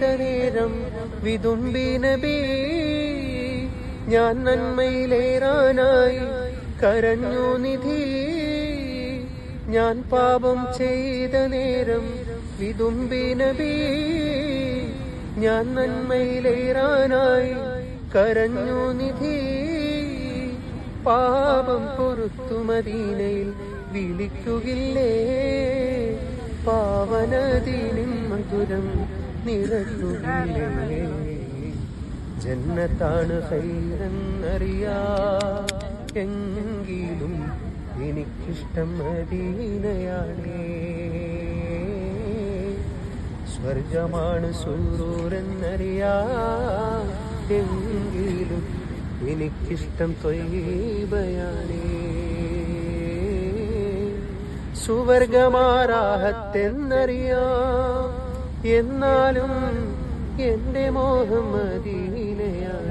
ചെയ്ത നേരം വിതുമ്പി നബി ഞാൻ നന്മയിലേറാനായി കരഞ്ഞു നിധി. ഞാൻ പാപം ചെയ്ത നേരം വിതുമ്പി നബി ഞാൻ നന്മയിലേറാനായി കരഞ്ഞു നിധി. പാപം പൊറുത്തു മദീനയിൽ വിളിക്കുകില്ലേ? പാവനദീനിൻ മധുരം നിറയ്ക്കുകില്ലേ ജന്മത്താണ് ഹൈറെന്നറിയാ. എങ്കിലും എനിക്കിഷ്ടം മദീനയാണേ. സ്വർഗമാണ് സൂറൂരെന്നറിയാ എങ്കിലും എനിക്കിഷ്ടം തൊയ്ബയാണേ സുവർഗമാറാഹത്തെന്നറിയാം എന്നാലും എന്റെ മോഹം മദീനയാണ്